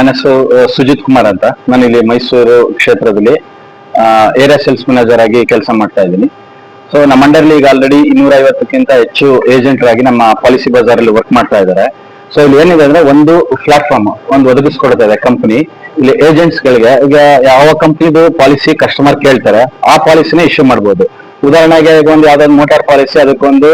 ನನ್ನ ಹೆಸರು ಸುಜಿತ್ ಕುಮಾರ್ ಅಂತ. ನಾನು ಇಲ್ಲಿ ಮೈಸೂರು ಕ್ಷೇತ್ರದಲ್ಲಿ ಏರಿಯಾ ಸೇಲ್ಸ್ ಮ್ಯಾನೇಜರ್ ಆಗಿ ಕೆಲಸ ಮಾಡ್ತಾ ಇದ್ದೀನಿ. ಸೊ ನಮ್ಮ ಅಂಡರ್ಲಿ ಈಗ ಆಲ್ರೆಡಿ ಇನ್ನೂರ ಐವತ್ತಕ್ಕಿಂತ ಹೆಚ್ಚು ಏಜೆಂಟ್ರಾಗಿ ನಮ್ಮ ಪಾಲಿಸಿ ಬಜಾರ್ ಅಲ್ಲಿ ವರ್ಕ್ ಮಾಡ್ತಾ ಇದ್ದಾರೆ. ಸೊ ಇಲ್ಲಿ ಏನಿದೆ ಅಂದ್ರೆ ಒಂದು ಪ್ಲಾಟ್ಫಾರ್ಮ್ ಒಂದು ಒದಗಿಸ್ಕೊಡ್ತಾ ಇದೆ ಕಂಪನಿ ಇಲ್ಲಿ ಏಜೆಂಟ್ಸ್ ಗಳಿಗೆ, ಈಗ ಯಾವ ಕಂಪ್ನಿದು ಪಾಲಿಸಿ ಕಸ್ಟಮರ್ ಕೇಳ್ತಾರೆ, ಆ ಪಾಲಿಸಿನ ಇಶ್ಯೂ ಮಾಡ್ಬೋದು. ಉದಾಹರಣೆಗೆ ಈಗ ಒಂದು ಯಾವ್ದಾದ್ರು ಮೋಟಾರ್ ಪಾಲಿಸಿ ಅದಕ್ಕೊಂದು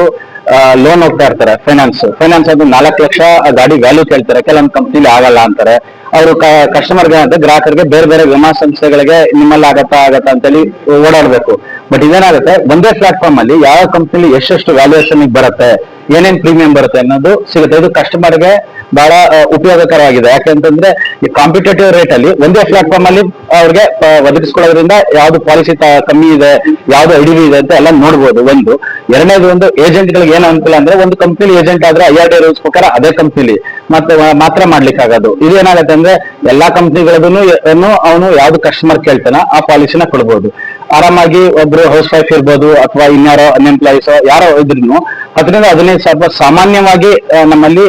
ಲೋನ್ ಹೋಗ್ತಾ ಇರ್ತಾರೆ ಫೈನಾನ್ಸ್ ಫೈನಾನ್ಸ್ ಅದು ನಾಲ್ಕು ಲಕ್ಷ ಗಾಡಿ ವ್ಯಾಲ್ಯೂ ಕೇಳ್ತಾರೆ. ಕೆಲವೊಂದು ಕಂಪ್ನಿಲಿ ಆಗಲ್ಲ ಅಂತಾರೆ. ಅವರು ಕಸ್ಟಮರ್ಗೆ ಅಂತ ಗ್ರಾಹಕರಿಗೆ ಬೇರೆ ಬೇರೆ ವಿಮಾ ಸಂಸ್ಥೆಗಳಿಗೆ ನಿಮ್ಮಲ್ಲಿ ಆಗತ್ತಾ ಆಗತ್ತಾ ಅಂತೇಳಿ ಓಡಾಡ್ಬೇಕು. ಬಟ್ ಇದೇನಾಗುತ್ತೆ, ಒಂದೇ ಪ್ಲಾಟ್ಫಾರ್ಮ್ ಅಲ್ಲಿ ಯಾವ ಕಂಪ್ನಿಲಿ ಎಷ್ಟೆಷ್ಟು ವ್ಯಾಲ್ಯೂಯೇಷನ್ ಬರುತ್ತೆ ಏನೇನ್ ಪ್ರೀಮಿಯಂ ಬರುತ್ತೆ ಅನ್ನೋದು ಸಿಗುತ್ತೆ. ಇದು ಕಸ್ಟಮರ್ಗೆ ಬಹಳ ಉಪಯೋಗಕರವಾಗಿದೆ. ಯಾಕಂತಂದ್ರೆ ಈ ಕಾಂಪಿಟೇಟಿವ್ ರೇಟ್ ಅಲ್ಲಿ ಒಂದೇ ಪ್ಲಾಟ್ಫಾರ್ಮ್ ಅಲ್ಲಿ ಅವ್ರಿಗೆ ಒದಗಿಸ್ಕೊಳ್ಳೋದ್ರಿಂದ ಯಾವ್ದು ಪಾಲಿಸಿ ಕಮ್ಮಿ ಇದೆ, ಯಾವ್ದು ಅಡಿವಿ ಇದೆ ಅಂತ ಎಲ್ಲ ನೋಡ್ಬೋದು ಒಂದು. ಎರಡನೇದು ಒಂದು ಏಜೆಂಟ್ ಗಳಿಗೆ ಏನು ಅನುಕೂಲ ಅಂದ್ರೆ, ಒಂದು ಕಂಪ್ನಿ ಏಜೆಂಟ್ ಆದ್ರೆ ಐ ಆರ್ ಡಿ ರೂಲ್ಸ್ ಪ್ರಕಾರ ಅದೇ ಕಂಪ್ನಿಲಿ ಮತ್ತೆ ಮಾತ್ರ ಮಾಡ್ಲಿಕ್ಕೆ ಆಗೋದು. ಇದು ಏನಾಗುತ್ತೆ ಅಂದ್ರೆ, ಎಲ್ಲಾ ಕಂಪ್ನಿಗಳದನ್ನು ಅವನು ಯಾವ್ದು ಕಸ್ಟಮರ್ ಕೇಳ್ತಾನ ಆ ಪಾಲಿಸಿನ ಕೊಡ್ಬೋದು. ಆರಾಮಾಗಿ ಒಬ್ರು ಹೌಸ್ ವೈಫ್ ಇರ್ಬೋದು, ಅಥವಾ ಇನ್ಯಾರೋ ಅನ್ಎಂಪ್ಲಾಯೀಸ್ ಯಾರೋ ಇದ್ರು ಅದರಿಂದ ಹದಿನೈದು ಸಾವಿರ ಸಾಮಾನ್ಯವಾಗಿ ನಮ್ಮಲ್ಲಿ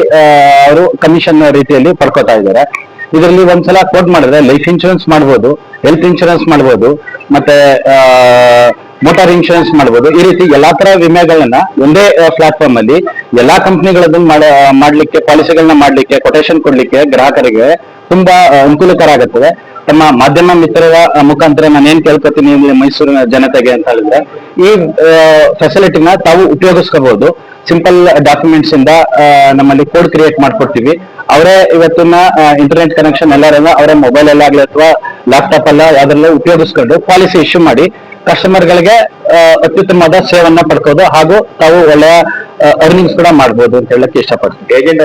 ಅವರು ಕಮಿಷನ್ ರೀತಿಯಲ್ಲಿ ಪಡ್ಕೋತಾ ಇದ್ದಾರೆ. ಇದರಲ್ಲಿ ಒಂದ್ಸಲ ಕೋಟ್ ಮಾಡಿದ್ರೆ ಲೈಫ್ ಇನ್ಶೂರೆನ್ಸ್ ಮಾಡ್ಬೋದು ಹೆಲ್ತ್ ಇನ್ಶೂರೆನ್ಸ್ ಮಾಡ್ಬೋದು, ಮತ್ತೆ ಮೋಟಾರ್ ಇನ್ಶೂರೆನ್ಸ್ ಮಾಡ್ಬೋದು. ಈ ರೀತಿ ಎಲ್ಲಾ ತರ ವಿಮೆಗಳನ್ನ ಒಂದೇ ಪ್ಲಾಟ್ಫಾರ್ಮ್ ಅಲ್ಲಿ ಎಲ್ಲಾ ಕಂಪ್ನಿಗಳನ್ನ ಮಾಡ್ಲಿಕ್ಕೆ ಪಾಲಿಸಿಗಳನ್ನ ಮಾಡ್ಲಿಕ್ಕೆ ಕೊಟೇಶನ್ ಕೊಡ್ಲಿಕ್ಕೆ ಗ್ರಾಹಕರಿಗೆ ತುಂಬಾ ಅನುಕೂಲಕರ ಆಗುತ್ತದೆ. ತಮ್ಮ ಮಾಧ್ಯಮ ಮಿತ್ರರ ಮುಖಾಂತರ ನಾನು ಕೇಳ್ಕೊತೀನಿ, ಮೈಸೂರಿನ ಜನತೆಗೆ ಅಂತ ಹೇಳಿದ್ರೆ ಈ ಫೆಸಿಲಿಟಿನ ತಾವು ಉಪಯೋಗಿಸ್ಕೋಬಹುದು ಸಿಂಪಲ್ ಡಾಕ್ಯುಮೆಂಟ್ಸ್ ಇಂದ ನಮ್ಮಲ್ಲಿ ಕೋಡ್ ಕ್ರಿಯೇಟ್ ಮಾಡ್ಕೊಡ್ತೀವಿ. ಅವರೇ ಇವತ್ತಿನ ಇಂಟರ್ನೆಟ್ ಕನೆಕ್ಷನ್ ಎಲ್ಲರನ್ನ ಅವರ ಮೊಬೈಲ್ ಅಲ್ಲಾಗ್ಲಿ ಅಥವಾ ಲ್ಯಾಪ್ಟಾಪ್ ಅಲ್ಲ ಅದರಲ್ಲೇ ಉಪಯೋಗಿಸ್ಕೊಂಡು ಪಾಲಿಸಿ ಇಶ್ಯೂ ಮಾಡಿ ಕಸ್ಟಮರ್ ಗಳಿಗೆ ಅತ್ಯುತ್ತಮವಾದ ಸೇವನ್ನ ಪಡ್ಕೋದು ಹಾಗೂ ತಾವು ಒಳ್ಳೆಯ ಅರ್ನಿಂಗ್ಸ್ ಕೂಡ ಮಾಡ್ಬೋದು ಅಂತ ಹೇಳಕ್ ಇಷ್ಟಪಡ್ತೀನಿ. ಏಜೆಂಟ್